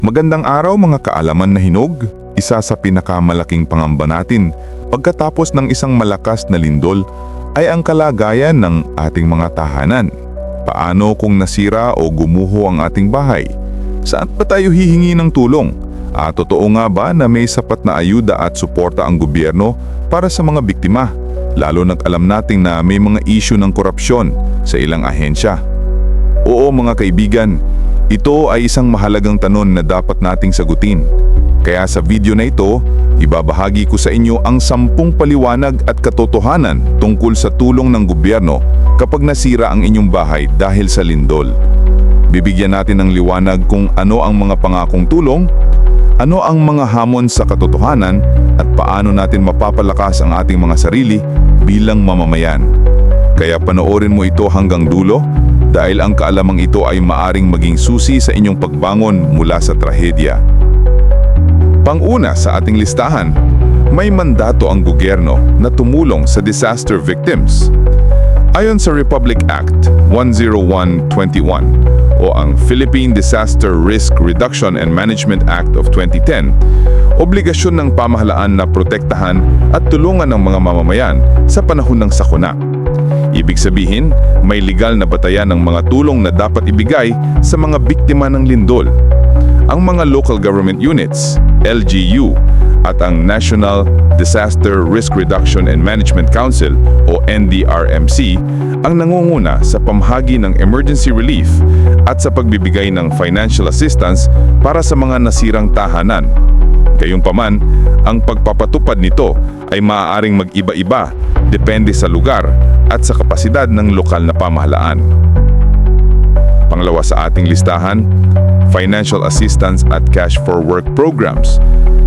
Magandang araw mga kaalaman na hinog, isa sa pinakamalaking pangamba natin pagkatapos ng isang malakas na lindol ay ang kalagayan ng ating mga tahanan. Paano kung nasira o gumuho ang ating bahay? Saan pa tayo hihingi ng tulong? At totoo nga ba na may sapat na ayuda at suporta ang gobyerno para sa mga biktima? Lalo na't alam nating na may mga issue ng korupsyon sa ilang ahensya. Oo mga kaibigan, ito ay isang mahalagang tanong na dapat nating sagutin. Kaya sa video na ito, ibabahagi ko sa inyo ang sampung paliwanag at katotohanan tungkol sa tulong ng gobyerno kapag nasira ang inyong bahay dahil sa lindol. Bibigyan natin ng liwanag kung ano ang mga pangakong tulong, ano ang mga hamon sa katotohanan at paano natin mapapalakas ang ating mga sarili bilang mamamayan. Kaya panoorin mo ito hanggang dulo dahil ang kaalamang ito ay maaring maging susi sa inyong pagbangon mula sa trahedya. Panguna sa ating listahan, may mandato ang gobyerno na tumulong sa disaster victims. Ayon sa Republic Act 10121 o ang Philippine Disaster Risk Reduction and Management Act of 2010, obligasyon ng pamahalaan na protektahan at tulungan ng mga mamamayan sa panahon ng sakuna. Ibig sabihin, may legal na batayan ng mga tulong na dapat ibigay sa mga biktima ng lindol. Ang mga local government units, LGU, at ang National Disaster Risk Reduction and Management Council o NDRMC ang nangunguna sa pamhagi ng emergency relief at sa pagbibigay ng financial assistance para sa mga nasirang tahanan. Gayunpaman, ang pagpapatupad nito ay maaaring mag-iba-iba depende sa lugar at sa kapasidad ng lokal na pamahalaan. Pangalawa sa ating listahan, financial assistance at cash for work programs.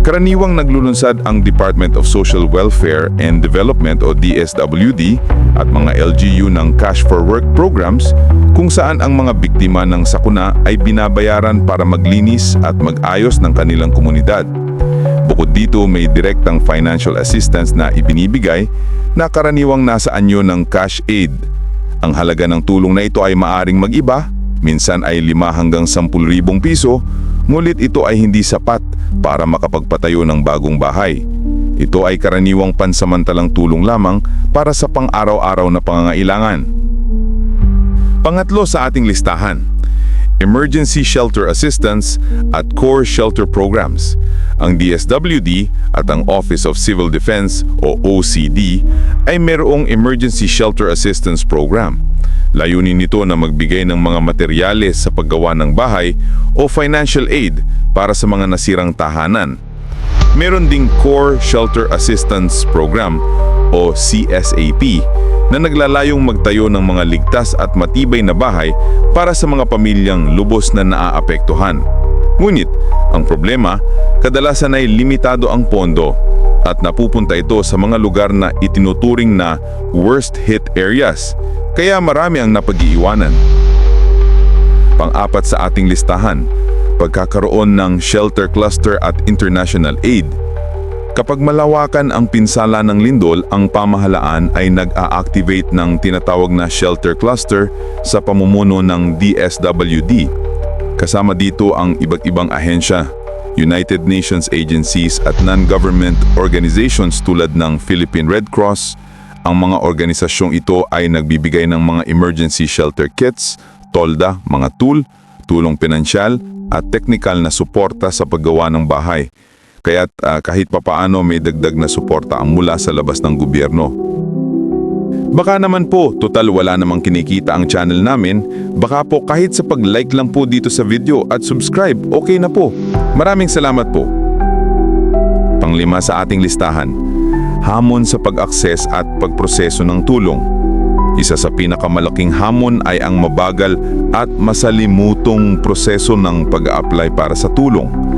Karaniwang naglulunsad ang Department of Social Welfare and Development o DSWD at mga LGU ng cash for work programs kung saan ang mga biktima ng sakuna ay binabayaran para maglinis at mag-ayos ng kanilang komunidad. Bukod dito, may direktang financial assistance na ibinibigay na karaniwang nasa anyo ng cash aid. Ang halaga ng tulong na ito ay maaring mag-iba, minsan ay 5 hanggang 10,000 piso, ngunit ito ay hindi sapat para makapagpatayo ng bagong bahay. Ito ay karaniwang pansamantalang tulong lamang para sa pang-araw-araw na pangangailangan. Pangatlo sa ating listahan, Emergency Shelter Assistance at Core Shelter Programs. Ang DSWD at ang Office of Civil Defense o OCD ay mayroong Emergency Shelter Assistance Program. Layunin nito na magbigay ng mga materyales sa paggawa ng bahay o financial aid para sa mga nasirang tahanan. Meron ding Core Shelter Assistance Program o CSAP na naglalayong magtayo ng mga ligtas at matibay na bahay para sa mga pamilyang lubos na naaapektuhan. Ngunit, ang problema, kadalasan ay limitado ang pondo at napupunta ito sa mga lugar na itinuturing na worst hit areas, kaya marami ang napag-iiwanan. Pang-apat sa ating listahan, pagkakaroon ng shelter cluster at international aid. Kapag malawakan ang pinsala ng lindol, ang pamahalaan ay nag-a-activate ng tinatawag na shelter cluster sa pamumuno ng DSWD. Kasama dito ang iba't ibang ahensya, United Nations agencies at non-government organizations tulad ng Philippine Red Cross. Ang mga organisasyong ito ay nagbibigay ng mga emergency shelter kits, tolda, mga tool, tulong pinansyal at teknikal na suporta sa paggawa ng bahay. Kaya't ah, kahit papaano may dagdag na suporta ang mula sa labas ng gobyerno. Baka naman po, total wala namang kinikita ang channel namin, baka po kahit sa pag-like lang po dito sa video at subscribe, okay na po. Maraming salamat po. Panglima sa ating listahan, hamon sa pag-akses at pagproseso ng tulong. Isa sa pinakamalaking hamon ay ang mabagal at masalimutong proseso ng pag-apply para sa tulong.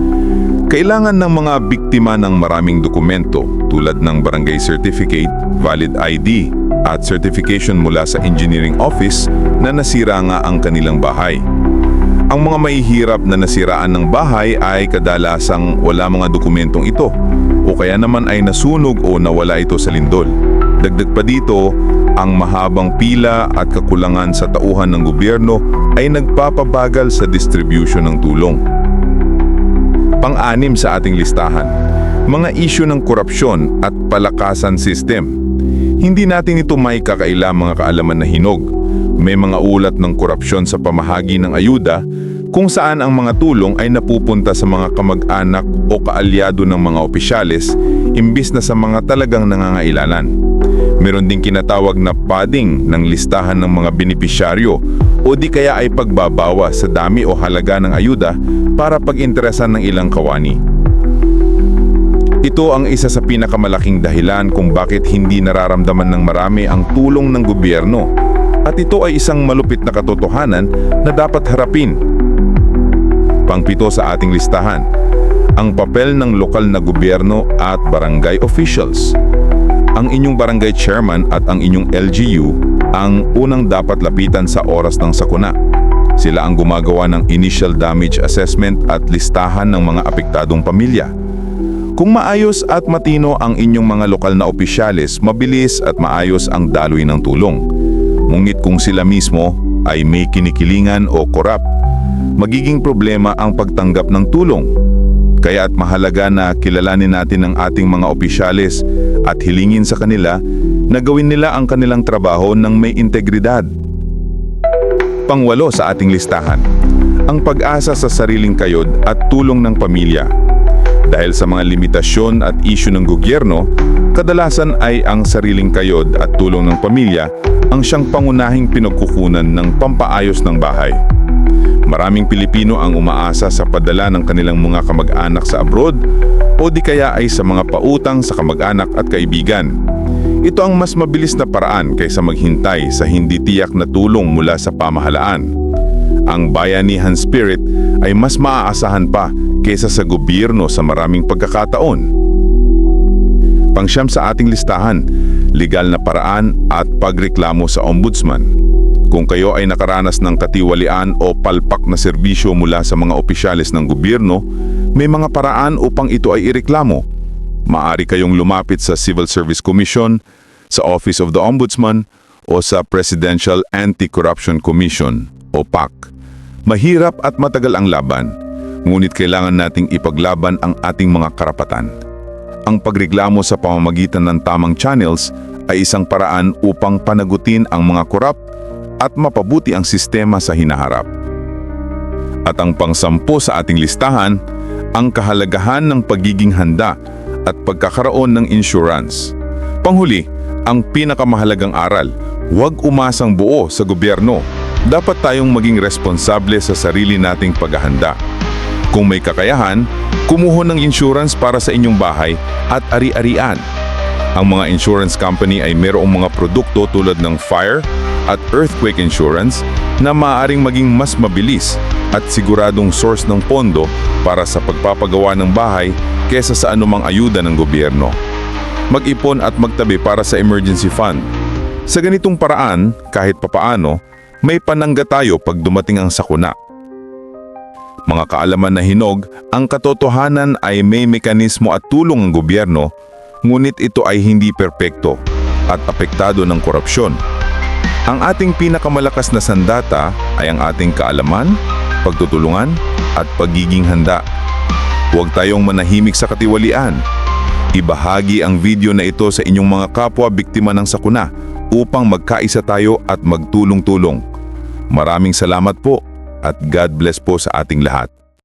Kailangan ng mga biktima ng maraming dokumento tulad ng barangay certificate, valid ID, at certification mula sa engineering office na nasira nga ang kanilang bahay. Ang mga mahihirap na nasiraan ng bahay ay kadalasang wala mga dokumentong ito o kaya naman ay nasunog o nawala ito sa lindol. Dagdag pa dito, ang mahabang pila at kakulangan sa tauhan ng gobyerno ay nagpapabagal sa distribution ng tulong. Pang-anim sa ating listahan, mga isyu ng korupsyon at palakasan system. Hindi natin ito may kakaila mga kaalaman na hinog. May mga ulat ng korupsyon sa pamahagi ng ayuda kung saan ang mga tulong ay napupunta sa mga kamag-anak o kaalyado ng mga opisyales imbis na sa mga talagang nangangailalan. Meron ding kinatawag na padding ng listahan ng mga benepisyaryo o di kaya ay pagbabawa sa dami o halaga ng ayuda para pag-interesan ng ilang kawani. Ito ang isa sa pinakamalaking dahilan kung bakit hindi nararamdaman ng marami ang tulong ng gobyerno. At ito ay isang malupit na katotohanan na dapat harapin. Pangpito sa ating listahan, ang papel ng lokal na gobyerno at barangay officials. Ang inyong barangay chairman at ang inyong LGU ang unang dapat lapitan sa oras ng sakuna. Sila ang gumagawa ng initial damage assessment at listahan ng mga apektadong pamilya. Kung maayos at matino ang inyong mga lokal na opisyalis, mabilis at maayos ang daloy ng tulong. Ngunit kung sila mismo ay may kinikilingan o korap, magiging problema ang pagtanggap ng tulong. Kaya at mahalaga na kilalanin natin ang ating mga opisyalis at hilingin sa kanila na gawin nila ang kanilang trabaho ng may integridad. Pangwalo sa ating listahan, ang pag-asa sa sariling kayod at tulong ng pamilya. Dahil sa mga limitasyon at isyu ng gobyerno, kadalasan ay ang sariling kayod at tulong ng pamilya ang siyang pangunahing pinagkukunan ng pampaayos ng bahay. Maraming Pilipino ang umaasa sa padala ng kanilang mga kamag-anak sa abroad o di kaya ay sa mga pautang sa kamag-anak at kaibigan. Ito ang mas mabilis na paraan kaysa maghintay sa hindi tiyak na tulong mula sa pamahalaan. Ang bayanihan spirit ay mas maaasahan pa kaysa sa gobyerno sa maraming pagkakataon. Pangsyam sa ating listahan, legal na paraan at pagreklamo sa ombudsman. Kung kayo ay nakaranas ng katiwalian o palpak na serbisyo mula sa mga opisyalis ng gobyerno, may mga paraan upang ito ay ireklamo. Maari kayong lumapit sa Civil Service Commission, sa Office of the Ombudsman, o sa Presidential Anti-Corruption Commission o PAC. Mahirap at matagal ang laban, ngunit kailangan nating ipaglaban ang ating mga karapatan. Ang pagreklamo sa pamamagitan ng tamang channels ay isang paraan upang panagutin ang mga korap at mapabuti ang sistema sa hinaharap. At ang pangsampo sa ating listahan, ang kahalagahan ng pagiging handa at pagkakaroon ng insurance. Panghuli, ang pinakamahalagang aral, huwag umasang buo sa gobyerno. Dapat tayong maging responsable sa sarili nating paghahanda. Kung may kakayahan, kumuha ng insurance para sa inyong bahay at ari-arian. Ang mga insurance company ay mayroong mga produkto tulad ng fire at earthquake insurance na maaaring maging mas mabilis at siguradong source ng pondo para sa pagpapagawa ng bahay kesa sa anumang ayuda ng gobyerno. Mag-ipon at magtabi para sa emergency fund. Sa ganitong paraan, kahit papaano, may panangga tayo pag dumating ang sakuna. Mga kaalaman na hinog, ang katotohanan ay may mekanismo at tulong ng gobyerno, ngunit ito ay hindi perpekto at apektado ng korupsyon. Ang ating pinakamalakas na sandata ay ang ating kaalaman, pagtutulungan, at pagiging handa. Huwag tayong manahimik sa katiwalian. Ibahagi ang video na ito sa inyong mga kapwa biktima ng sakuna upang magkaisa tayo at magtulong-tulong. Maraming salamat po at God bless po sa ating lahat.